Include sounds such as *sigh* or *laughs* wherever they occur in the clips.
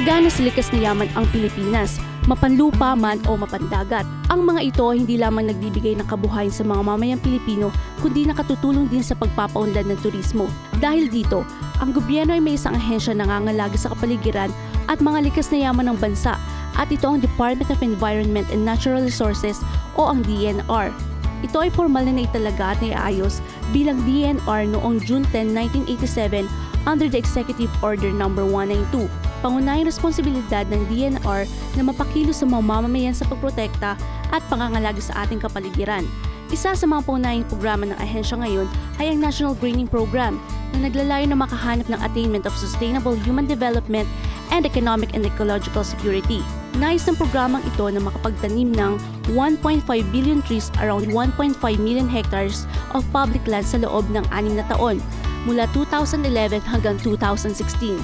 Sagana sa likas na yaman ang Pilipinas, mapanlupa man o mapandagat. Ang mga ito hindi lamang nagbibigay ng kabuhayan sa mga mamayang Pilipino, kundi nakatutulong din sa pagpapaunlad ng turismo. Dahil dito, ang gobyerno ay may isang ahensya na nangangalaga sa kapaligiran at mga likas na yaman ng bansa at ito ang Department of Environment and Natural Resources o ang DNR. Ito ay formal na naitalaga at naiayos bilang DNR noong June 10, 1987 under the Executive Order No. 192. Pangunahing responsibilidad ng DNR na mapakilo sa mga mamamayan sa pagprotekta at pangangalaga sa ating kapaligiran. Isa sa mga pangunahing programa ng ahensya ngayon ay ang National Greening Program na naglalayo na makahanap ng attainment of sustainable human development and economic and ecological security. Nais ng programang ito na makapagtanim ng 1.5 billion trees around 1.5 million hectares of public land sa loob ng anim na taon mula 2011 hanggang 2016.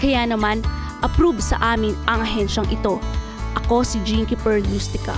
Kaya naman, approve sa amin ang ahensyang ito. Ako si Jinky Perlustica.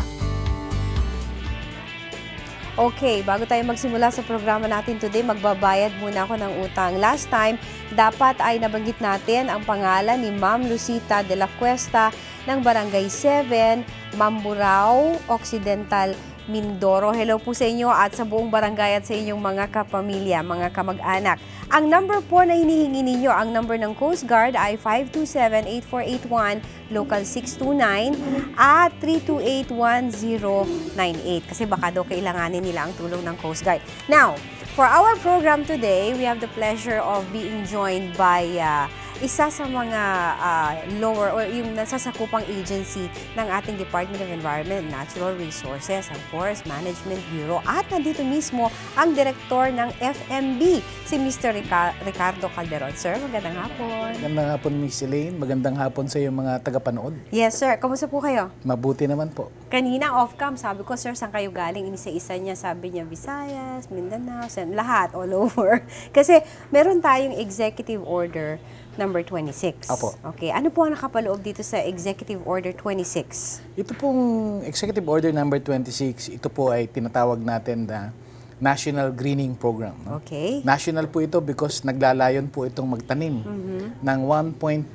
Okay, bago tayo magsimula sa programa natin today, magbabayad muna ako ng utang. Last time, dapat ay nabanggit natin ang pangalan ni Ma'am Lucita de la Cuesta ng Barangay 7, Mamburao, Occidental, Mindoro. Hello po sa inyo at sa buong barangay at sa inyong mga kapamilya, mga kamag-anak. Ang number po na hinihingi ninyo, ang number ng Coast Guard ay 527-8481, local 629 at 328-1098 kasi baka daw kailanganin nila ang tulong ng Coast Guard. Now, for our program today, we have the pleasure of being joined by uh, isa sa mga uh, lower or yung nasasakupang agency ng ating Department of Environment and Natural Resources and Forest Management Bureau at nandito mismo ang direktor ng FMB, si Mr. Rica- Ricardo Calderon. Sir, magandang hapon. Magandang hapon, Miss Elaine. Magandang hapon sa iyo mga tagapanood. Yes, sir. Kamusta po kayo? Mabuti naman po. Kanina off-cam, sabi ko, sir, saan kayo galing? Inisa-isa niya, sabi niya, Visayas, Mindanao, lahat, all over. *laughs* Kasi meron tayong executive order number 26. Apo. Okay, ano po ang nakapaloob dito sa executive order 26? Ito pong Executive Order number 26, ito po ay tinatawag natin na National Greening Program. No? Okay. National po ito because naglalayon po itong magtanim Mm-hmm. ng 1.5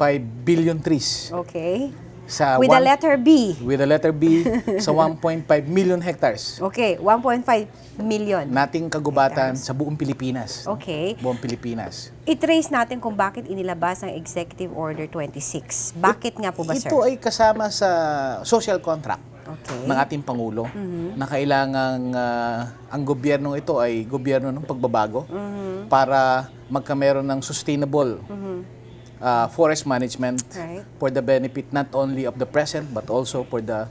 billion trees Okay. Sa With one- letter B. with the letter B sa *laughs* 1.5 million hectares Okay, 1.5 million. nating kagubatan sa buong Pilipinas. no? Okay. Buong Pilipinas. I-trace natin kung bakit inilabas ang Executive Order 26. Bakit nga po ba, sir? Ito ay kasama sa social contract. Okay. ng ating Pangulo na kailangang ah, ang gobyernong ito ay gobyerno ng pagbabago para magkameron ng sustainable ah, forest management Right. for the benefit not only of the present but also for the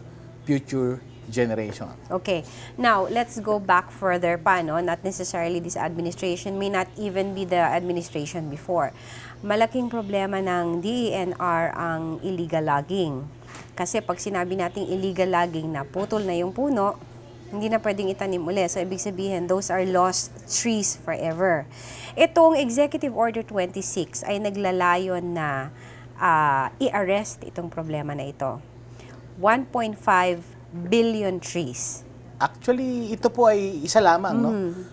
future generation. Okay. Now, let's go back further pa, no? Not necessarily this administration, may not even be the administration before. Malaking problema ng DENR ang illegal logging. Kasi pag sinabi nating illegal logging na putol na yung puno, hindi na pwedeng itanim uli. So, ibig sabihin, those are lost trees forever. Itong Executive Order 26 ay naglalayon na ah, i-arrest itong problema na ito. 1.5 billion trees. Actually, ito po ay isa lamang no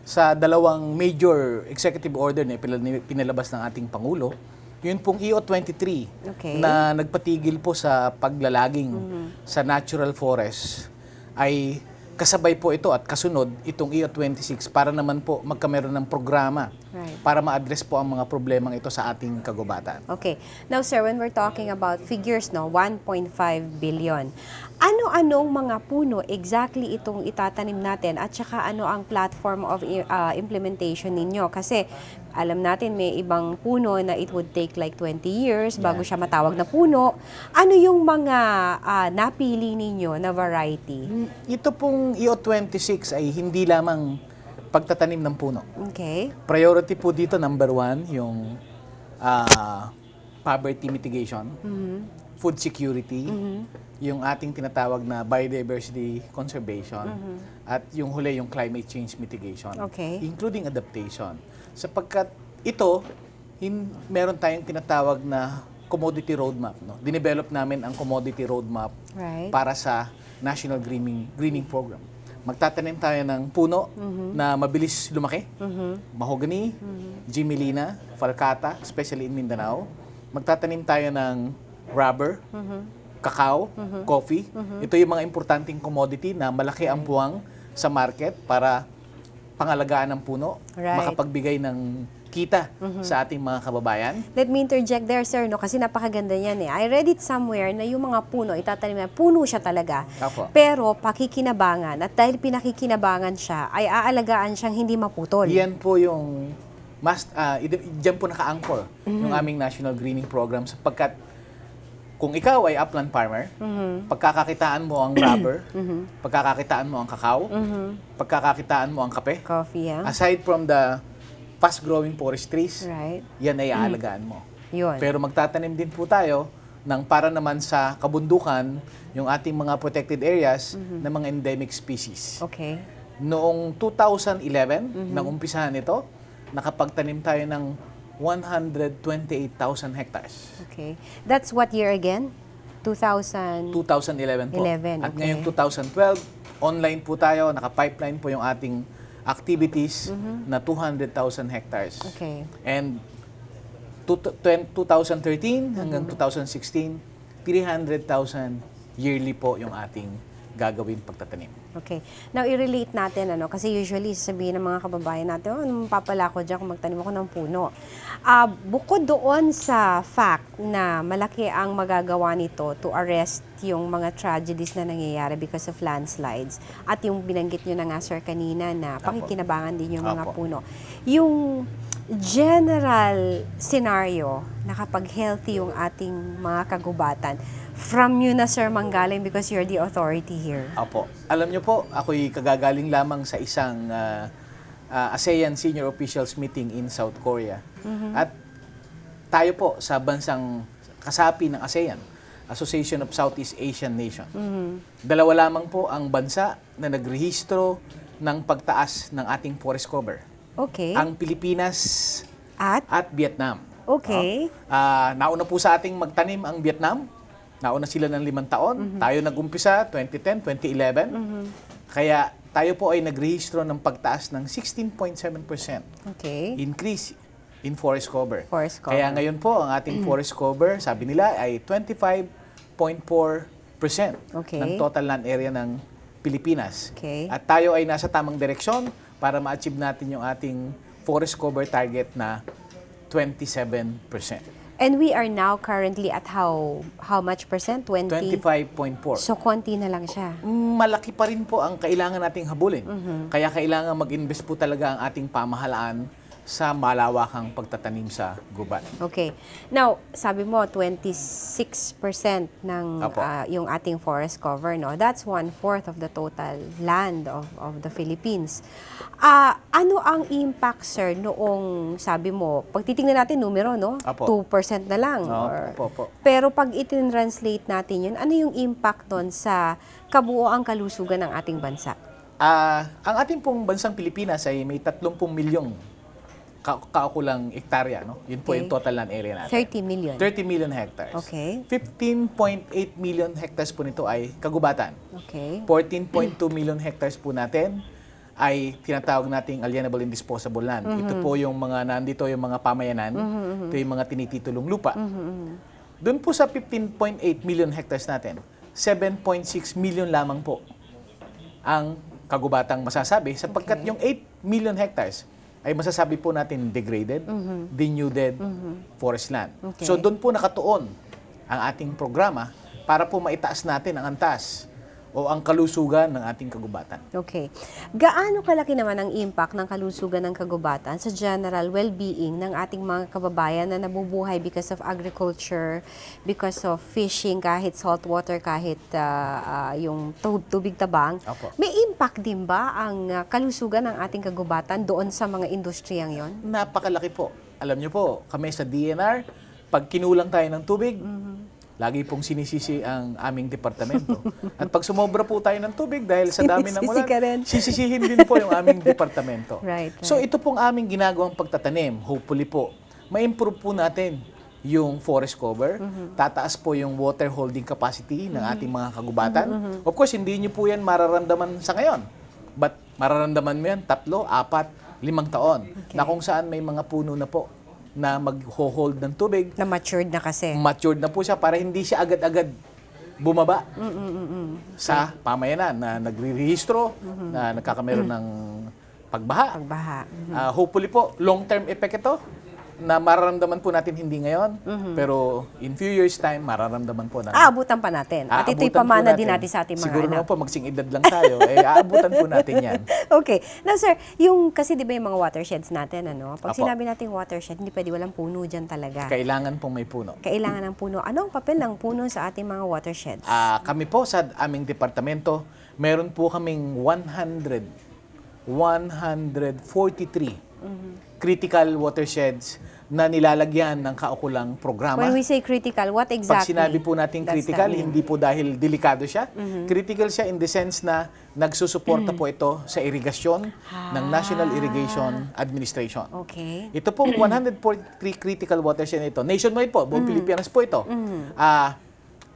sa dalawang major executive order na pinal- pinalabas ng ating pangulo. Yun pong EO 23 Okay. na nagpatigil po sa paglalaging sa natural forest ay kasabay po ito at kasunod itong EO 26 para naman po magkameron ng programa Right. Para ma-address po ang mga problemang ito sa ating kagubatan. Okay. Now, sir, when we're talking about figures, no, 1.5 billion, ano-anong mga puno exactly itong itatanim natin at saka ano ang platform of uh, implementation ninyo? Kasi alam natin may ibang puno na it would take like 20 years bago siya matawag na puno. Ano yung mga ah, napili ninyo na variety? Ito pong EO 26 ay hindi lamang pagtatanim ng puno. Okay. Priority po dito, number one, yung ah, poverty mitigation, food security, yung ating tinatawag na biodiversity conservation, at yung huli yung climate change mitigation, Okay. including adaptation. Sapagkat ito, hin, meron tayong tinatawag na commodity roadmap. No? Dinevelop namin ang commodity roadmap Right. para sa National Greening, Greening Program. Magtatanim tayo ng puno na mabilis lumaki. Mahogany, Gimilina, Falcata, especially in Mindanao. Magtatanim tayo ng rubber, kakao, coffee. Ito yung mga importanteng commodity na malaki ang buwang sa market para pangalagaan ng puno, Right. makapagbigay ng kita sa ating mga kababayan. Let me interject there, sir, no? kasi napakaganda yan eh. I read it somewhere na yung mga puno, itatanim na, puno siya talaga. Apo. Pero pakikinabangan, at dahil pinakikinabangan siya, ay aalagaan siyang hindi maputol. Yan po yung mas ide- diyan po naka-anchor yung aming National Greening Program sapagkat kung ikaw ay upland farmer, pagkakakitaan mo ang rubber, *coughs* pagkakakitaan mo ang kakao, pagkakakitaan mo ang kape, Coffee, ha? aside from the fast-growing forest trees, Right. yan ay aalagaan mo. *clears throat* Yun. Pero magtatanim din po tayo ng para naman sa kabundukan, yung ating mga protected areas ng mga endemic species. okay. Noong 2011, nang umpisahan ito, nakapagtanim tayo ng 128,000 hectares. Okay. That's what year again? 2000? 2011 po. 11, At okay. ngayong 2012, online po tayo, naka-pipeline po yung ating activities na 200,000 hectares. Mm-hmm. Okay. And tu- twen- 2013 hanggang Mm-hmm. 2016, 300,000 yearly po yung ating gagawin pagtatanim. Okay. Now, i-relate natin, ano, kasi usually sasabihin ng mga kababayan natin, oh, anong mapapala ko dyan kung magtanim ako ng puno. Ah, bukod doon sa fact na malaki ang magagawa nito to arrest yung mga tragedies na nangyayari because of landslides at yung binanggit nyo na nga, sir, kanina na pakikinabangan din yung mga Apo. puno. Yung general scenario na kapag healthy yung ating mga kagubatan, from you na, sir, manggaling because you're the authority here. Apo. Alam niyo po, ako'y kagagaling lamang sa isang ah, ah, ASEAN Senior Officials Meeting in South Korea. At tayo po sa bansang kasapi ng ASEAN, Association of Southeast Asian Nation. Dalawa lamang po ang bansa na nagrehistro ng pagtaas ng ating forest cover. Okay. Ang Pilipinas At? at Vietnam. Okay. Ah, nauna po sa ating magtanim ang Vietnam. Nauna sila ng limang taon. Tayo nag-umpisa 2010, 2011. Kaya tayo po ay nagrehistro ng pagtaas ng 16.7% Okay. increase in forest cover. Forest cover. Kaya ngayon po ang ating forest cover, sabi nila ay 25.4% Okay. ng total land area ng Pilipinas. Okay. At tayo ay nasa tamang direksyon para ma-achieve natin yung ating forest cover target na 27%. And we are now currently at how how much percent? 20? 25.4. So, konti na lang siya. malaki pa rin po ang kailangan nating habulin. Mm-hmm. Kaya kailangan mag-invest po talaga ang ating pamahalaan sa malawakang pagtatanim sa gubat. Okay. Now, sabi mo, 26% ng Apo. ah, yung ating forest cover, no? That's one-fourth of the total land of, of the Philippines. Ah, ano ang impact, sir, noong, sabi mo, pag titingnan natin numero, no? Apo. 2% na lang. Oo, or- opo, opo. Pero pag itin-translate natin yun, ano yung impact doon sa kabuoang kalusugan ng ating bansa? Ah, ang ating pong bansang Pilipinas ay may 30 milyong ka- kaukulang hektarya, no? Yun po Okay. yung total land area natin. 30 million. 30 million hectares. Okay. 15.8 million hectares po nito ay kagubatan. Okay. 14.2 million hectares po natin ay tinatawag nating alienable and disposable land. Ito po yung mga nandito yung mga pamayanan, ito yung mga tinititulong lupa. Doon po sa 15.8 million hectares natin, 7.6 million lamang po ang kagubatang masasabi sapagkat Okay. yung 8 million hectares ay masasabi po natin degraded, denuded forest land. Okay. So doon po nakatuon ang ating programa para po maitaas natin ang antas o ang kalusugan ng ating kagubatan. Okay. Gaano kalaki naman ang impact ng kalusugan ng kagubatan sa general well-being ng ating mga kababayan na nabubuhay because of agriculture, because of fishing, kahit saltwater, kahit ah, ah, yung tu- tubig tabang? Apo. May impact din ba ang ah, kalusugan ng ating kagubatan doon sa mga industriyang yon? Napakalaki po. Alam niyo po, kami sa DNR, pag kinulang tayo ng tubig, lagi pong sinisisi ang aming departamento. At pag sumobra po tayo ng tubig dahil sa dami ng ulan, sisisihin din po yung aming *laughs* departamento. Right, So right. ito pong aming ginagawang pagtatanim. Hopefully po, ma-improve po natin yung forest cover, Mm-hmm. tataas po yung water holding capacity ng ating mga kagubatan. Of course, hindi nyo po yan mararamdaman sa ngayon. But mararamdaman mo yan tatlo, apat, limang taon na kung saan may mga puno na po na mag-hold ng tubig. Na matured na kasi. Matured na po siya para hindi siya agad-agad bumaba sa pamayanan na nagre-rehistro, na nagkakameron ng pagbaha. Pagbaha. Ah, hopefully po, long-term effect ito na mararamdaman po natin hindi ngayon, pero in few years time, mararamdaman po natin. Aabutan pa natin. At ito'y pamana natin. din natin sa ating mga Siguro anak. naman po, magsing edad lang tayo, eh, aabutan po natin yan. *laughs* okay. Now, sir, yung kasi di ba yung mga watersheds natin, ano? Pag Apo. sinabi nating watershed, hindi pwede walang puno dyan talaga. Kailangan pong may puno. Kailangan ng puno. Ano ang papel ng puno sa ating mga watersheds? Ah, kami po sa aming departamento, meron po kaming 100, 143 critical watersheds na nilalagyan ng kaukulang programa. When we say critical, what Pag exactly? sinabi po natin critical, that hindi po dahil delikado siya. Critical siya in the sense na nagsusuporta po ito sa irigasyon ng National Irrigation Administration. Okay. Ito pong *clears throat* 143 critical watershed na ito. Nationwide po, buong Pilipinas po ito. Ah,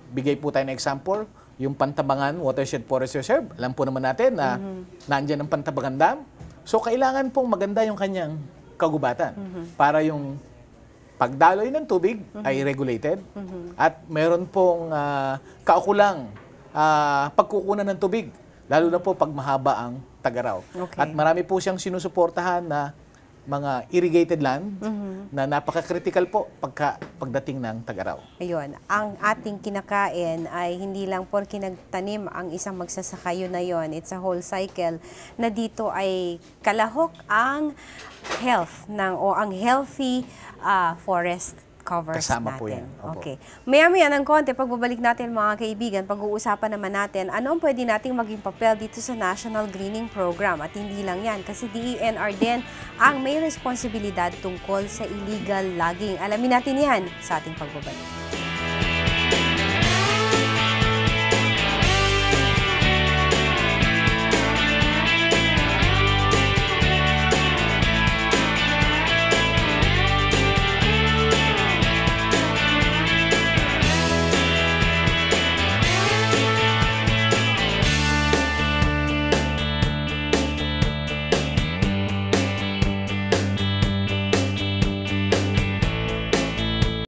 bigay po tayo ng example, yung Pantabangan Watershed Forest Reserve. Alam po naman natin na nandyan ang Pantabangan Dam. So, kailangan pong maganda yung kanyang kagubatan para yung pagdaloy ng tubig ay regulated at meron pong ah, kaukulang ah, pagkukunan ng tubig lalo na po pag mahaba ang tagaraw. Okay. At marami po siyang sinusuportahan na mga irrigated land na napaka-critical po pagka, pagdating ng tagaraw. Ayun, ang ating kinakain ay hindi lang porke nagtanim ang isang magsasaka yun na yun. It's a whole cycle na dito ay kalahok ang health ng o ang healthy ah, forest covers Kasama natin. po yan. Opo. Okay. Maya-maya ng konti, pagbabalik natin mga kaibigan, pag-uusapan naman natin ano ang pwede nating maging papel dito sa National Greening Program. At hindi lang yan, kasi DENR din ang may responsibilidad tungkol sa illegal logging. Alamin natin yan sa ating pagbabalik.